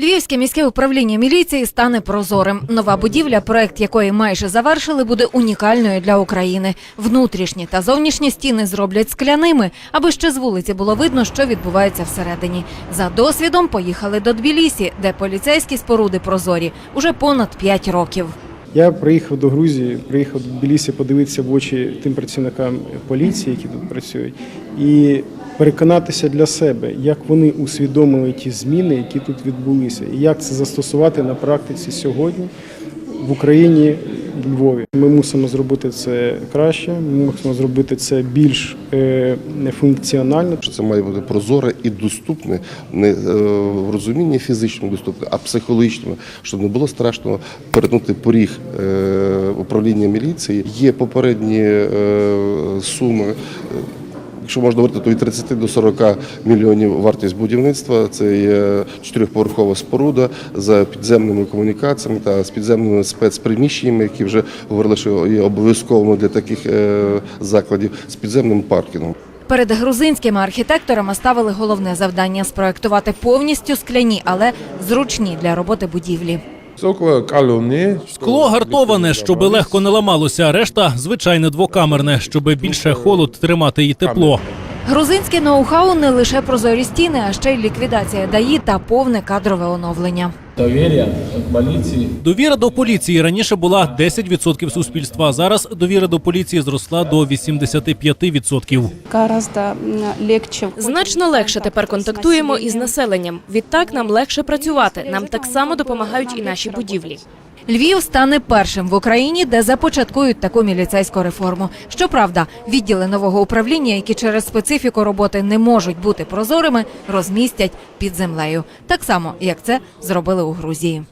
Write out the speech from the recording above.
Львівське міське управління міліції стане прозорим. Нова будівля, проект якої майже завершили, буде унікальною для України. Внутрішні та зовнішні стіни зроблять скляними, аби ще з вулиці було видно, що відбувається всередині. За досвідом поїхали до Тбілісі, де поліцейські споруди прозорі уже понад 5 років. Я приїхав до Грузії, приїхав до Тбілісі подивитися в очі тим працівникам поліції, які тут працюють, і переконатися для себе, як вони усвідомили ті зміни, які тут відбулися, і як це застосувати на практиці сьогодні в Україні, в Львові. Ми мусимо зробити це краще, ми мусимо зробити це більш е, функціонально. це має бути прозоре і доступне, не е, в розумінні фізичному доступне, а психологічному, щоб не було страшно перетнути поріг е, управління міліції. Є попередні суми. Якщо можна говорити, то від 30 до 40 мільйонів вартість будівництва. Це є чотирьохповерхова споруда за підземними комунікаціями та з підземними спецприміщеннями, які вже говорили, що є обов'язковими для таких е, закладів з підземним паркінгом. Перед грузинськими архітекторами ставили головне завдання спроектувати повністю скляні, але зручні для роботи будівлі. Скло гартоване, щоб легко не ламалося, решта звичайне двокамерне, щоби більше холод тримати і тепло. Грузинське ноу-хау не лише прозорі стіни, а ще й ліквідація даї та повне кадрове оновлення. Доверия к Довіра до поліції раніше була 10% суспільства. а Зараз довіра до поліції зросла до 85%. гораздо м. Значно легше тепер контактуємо із населенням. Відтак нам легше працювати. Нам так само допомагають і наші будівлі. Львів стане першим в Україні, де започаткують таку міліцейську реформу. Щоправда, відділи нового управління, які через специфіку роботи не можуть бути прозорими, розмістять під землею, так само як це зробили у Грузії.